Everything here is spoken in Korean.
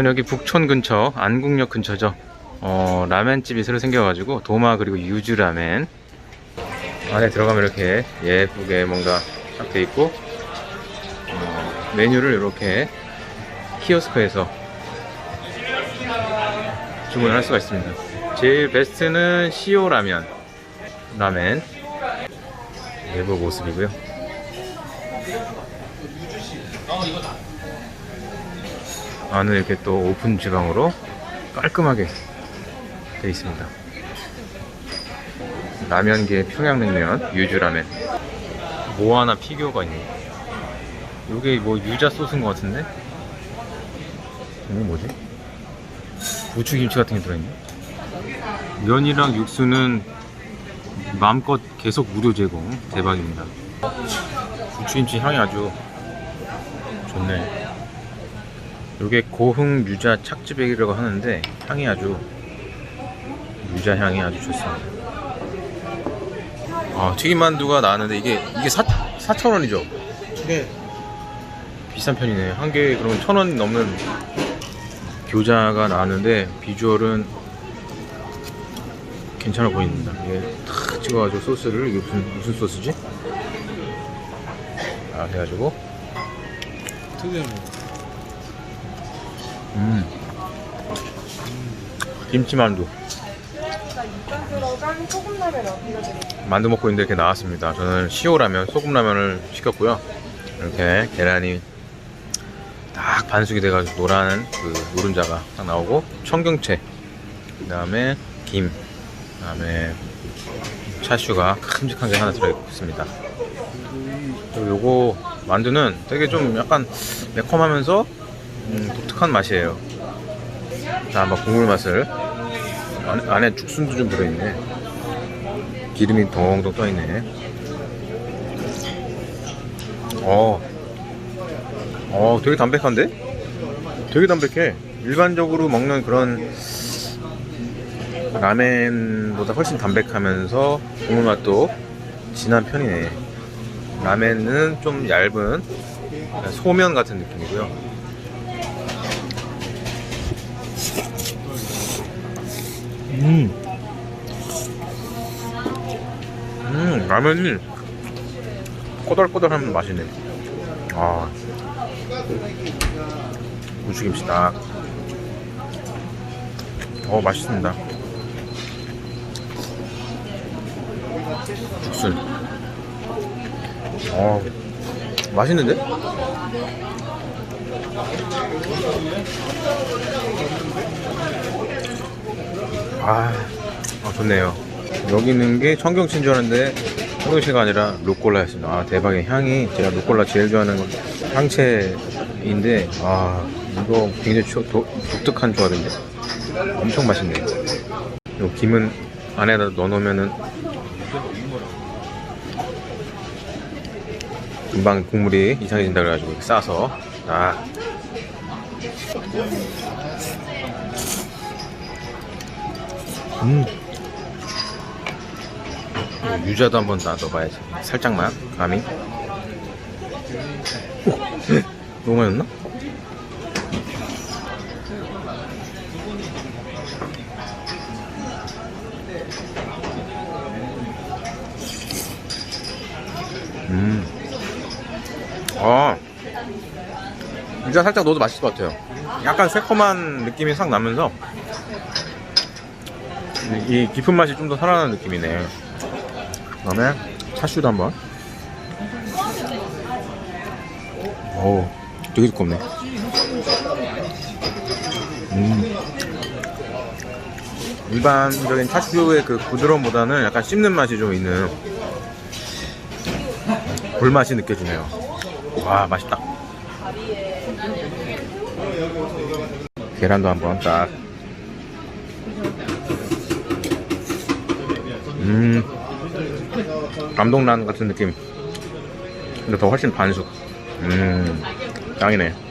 저는 여기 북촌 근처 안국역 근처죠. 어, 라멘집이 새로 생겨가지고 도마 그리고 유주 라멘 안에 들어가면 이렇게 예쁘게 뭔가 딱 돼 있고 어, 메뉴를 이렇게 키오스크에서 주문을 할 수가 있습니다. 제일 베스트는 시오 라면. 라멘. 내부 모습이고요 안은 이렇게 또 오픈 주방으로 깔끔하게 되어 있습니다. 라면계 평양냉면 유주라면 뭐 하나 피규어가 있네. 이게 뭐 유자 소스인 것 같은데? 이게 뭐지? 부추김치 같은 게 들어있네. 면이랑 육수는 마음껏 계속 무료 제공 대박입니다. 부추김치 향이 아주 좋네. 이게 고흥 유자 착즙액이라고 하는데 향이 아주 유자 향이 아주 좋습니다. 아 튀김 만두가 나왔는데 이게 이게 사 4천 원이죠? 네. 비싼 편이네. 한 개에 그러면 천원 넘는 교자가 나왔는데 비주얼은 괜찮아 보입니다. 이게 탁 찍어가지고 소스를 이게 무슨 무슨 소스지? 아 해가지고 특이한 거. 음 김치만두? 만두 먹고 있는데 이렇게 나왔습니다. 저는 시오라면 소금라면을 시켰고요. 이렇게 계란이 딱 반숙이 돼가지고 노란 그 노른자가 딱 나오고 청경채 그 다음에 김 그 다음에 차슈가 큼직한 게 하나 들어있습니다. 그리고 요거 만두는 되게 좀 약간 매콤하면서 음, 독특한 맛이에요. 자 한번 국물 맛을 안에, 안에 죽순도 좀 들어있네. 기름이 동동 떠있네. 어, 어, 되게 담백한데? 되게 담백해. 일반적으로 먹는 그런 라멘보다 훨씬 담백하면서 국물 맛도 진한 편이네. 라멘은 좀 얇은 소면 같은 느낌이고요. 음. 음, 라면이 꼬들꼬들한 맛이네. 아. 무추김치 딱. 어, 맛있습니다. 죽순. 어, 맛있는데? 아, 아, 좋네요. 여기 있는 게 청경채인 줄 알았는데 청경채가 아니라 루꼴라였습니다. 아 대박의 향이 제가 루꼴라 제일 좋아하는 향채인데 아 이거 굉장히 초- 도- 독특한 조합인데 엄청 맛있네요. 요 김은 안에다 넣어놓으면은 금방 국물이 이상해진다 그래가지고 이렇게 싸서 아 음. 어, 유자도 한번 다 넣어봐야지. 살짝만, 감이. 오, 너무 많이 넣나? 음. 아. 유자 살짝 넣어도 맛있을 것 같아요. 약간 새콤한 느낌이 싹 나면서 이 깊은 맛이 좀 더 살아나는 느낌이네. 그 다음에 차슈도 한번. 오, 되게 두껍네. 음. 일반적인 차슈의 그 부드러움보다는 약간 씹는 맛이 좀 있는 불맛이 느껴지네요. 와, 맛있다. 계란도 한번 딱. 음, 감동란 같은 느낌. 근데 더 훨씬 반숙. 음, 짱이네.